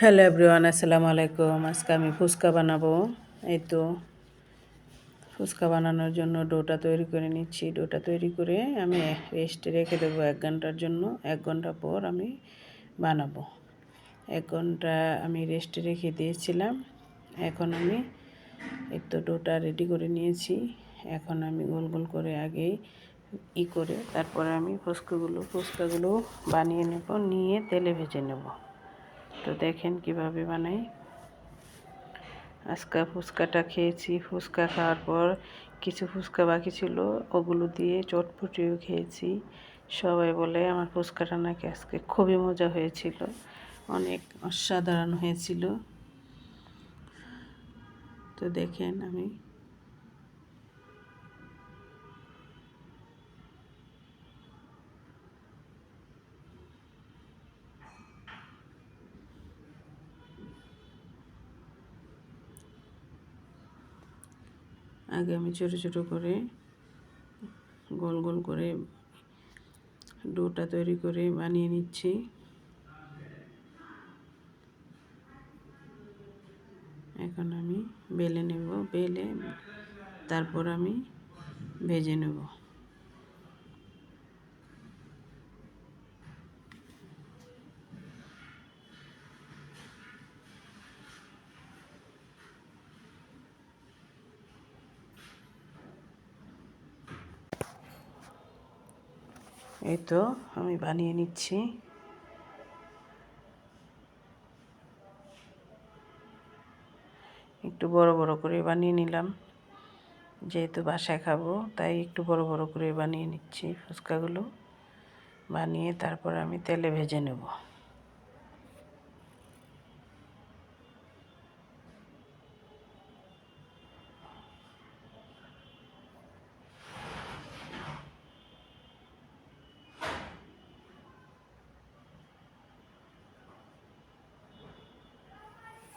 Hello everyone, আসসালামু আলাইকুম। আজকে আমি ফুচকা বানাবো। এই তো, ফুচকা বানানোর জন্য ডোটা তৈরি করে নিচ্ছি। ডোটা তৈরি করে আমি রেস্টে রেখে দেবো এক ঘণ্টার জন্য। এক ঘণ্টা পর আমি বানাবো। এক ঘণ্টা আমি রেস্টে রেখে দিয়েছিলাম। এখন আমি এই তো ডোটা রেডি করে নিয়েছি। এখন আমি গোল গোল করে আগেই ই করে তারপরে আমি ফুচকাগুলো ফুচকাগুলো বানিয়ে নেব, নিয়ে তেলে ভেজে নেব। তো দেখেন কীভাবে বানাই। আজকা ফুচকাটা খেয়েছি, ফুচকা খাওয়ার পর কিছু ফুচকা বাকি ছিল, ওগুলো দিয়ে চটপটিও খেয়েছি। সবাই বলে আমার ফুচকাটা নাকি আজকে খুবই মজা হয়েছিল, অনেক অসাধারণ হয়েছিল। তো দেখেন আমি আগে আমি ছোটো ছোটো করে গোল গোল করে ডোটা তৈরি করে বানিয়ে নিচ্ছি। এখন আমি বেলে নেব, বেলে তারপর আমি ভেজে নেব। এই তো, আমি বানিয়ে নিচ্ছি। একটু বড় বড় করে বানিয়ে নিলাম। যেহেতু বাসায় খাব, তাই একটু বড় বড় করে বানিয়ে নিচ্ছি ফুচকাগুলো। বানিয়ে তারপর আমি তেলে ভেজে নেব।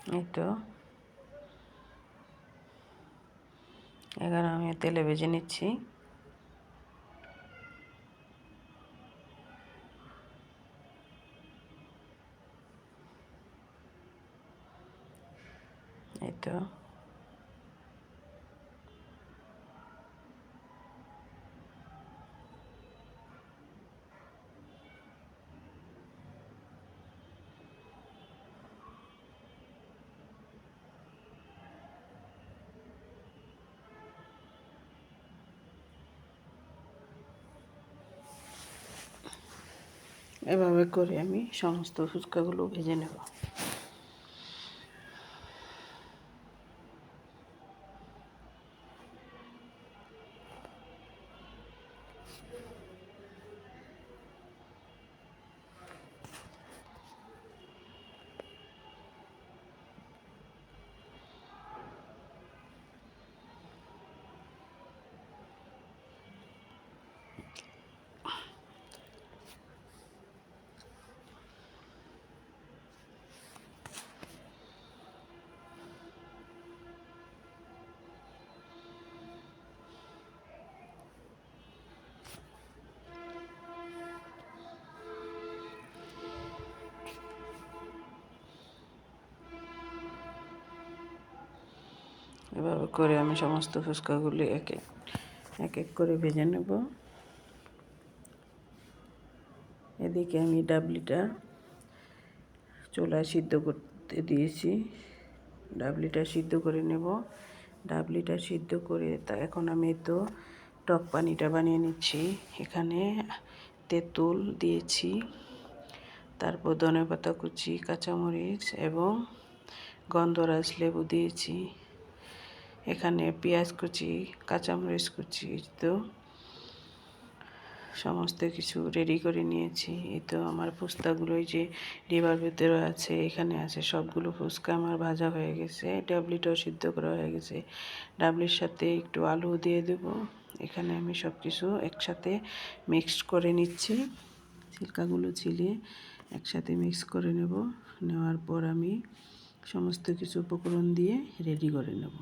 এই তো। এখানে আমি তেলে ভেজে নিচ্ছি। এই তো। এভাবে করে আমি সমস্ত ফুচকাগুলো ভেজে নেব। এভাবে করে আমি সমস্ত ফুচকাগুলি এক এক এক এক করে ভেজে নেব। এদিকে আমি ডাবলিটা চুলায় সিদ্ধ করতে দিয়েছি। ডাবলিটা সিদ্ধ করে নেব। ডাবলিটা সিদ্ধ করে তা এখন আমি তো টক পানিটা বানিয়ে নিচ্ছি। এখানে তেঁতুল দিয়েছি, তারপর ধনে পাতা কুচি, কাঁচামরিচ এবং গন্ধরাজ লেবু দিয়েছি। এখানে পেঁয়াজ কুচি, কাঁচামরিচ কুচি তো সমস্ত কিছু রেডি করে নিয়েছি। এই তো আমার ফুচকাগুলোই যে ডিবার ভিতরে আছে, এখানে আছে সবগুলো ফুচকা আমার ভাজা হয়ে গেছে, ডাবলিটাও সিদ্ধ করা হয়ে গেছে। ডাবলির সাথে একটু আলু দিয়ে দেব। এখানে আমি সব কিছু একসাথে মিক্সড করে নিচ্ছি। ছিলকাগুলো ছিলিয়ে একসাথে মিক্স করে নেব। নেওয়ার পর আমি সমস্ত কিছু উপকরণ দিয়ে রেডি করে নেব।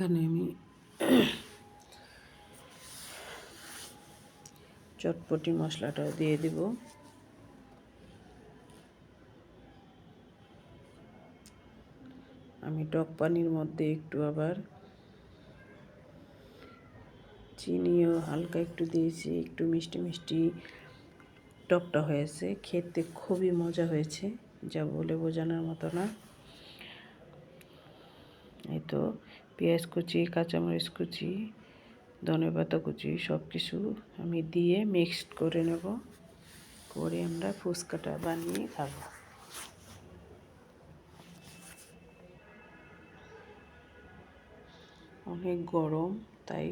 এখানে আমি চটপটি মশলাটাও দিয়ে দিব। আমি টক পানির মধ্যে একটু আবার চিনিও হালকা একটু দিয়েছি, একটু মিষ্টি মিষ্টি টকটা হয়েছে। খেতে খুবই মজা হয়েছে, যা বলে বোঝানোর মতো না। এই তো পেঁয়াজ কুচি, কাঁচামরিচ কুচি, ধনে পাতা কুচি, সব কিছু আমি দিয়ে মিক্সড করে নেব। করে আমরা ফুচকাটা বানিয়ে খাব। অনেক গরম, তাই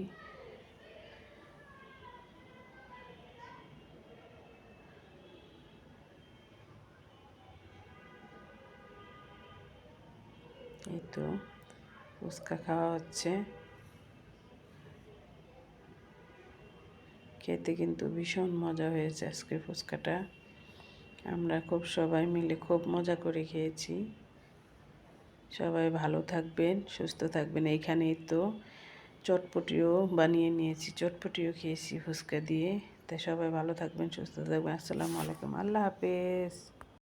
এই তো। ফুচকা খাওয়া হচ্ছে। খেতে কিন্তু ভীষণ মজা হয়েছে আজকে ফুচকাটা। আমরা খুব সবাই মিলে খুব মজা করে খেয়েছি। সবাই ভালো থাকবেন, সুস্থ থাকবেন এইখানেই তো। চটপটিও বানিয়ে নিয়েছি, চটপটিও খেয়েছি ফুচকা দিয়ে। তাই সবাই ভালো থাকবেন, সুস্থ থাকবেন। আসসালামু আলাইকুম, আল্লাহ হাফেজ।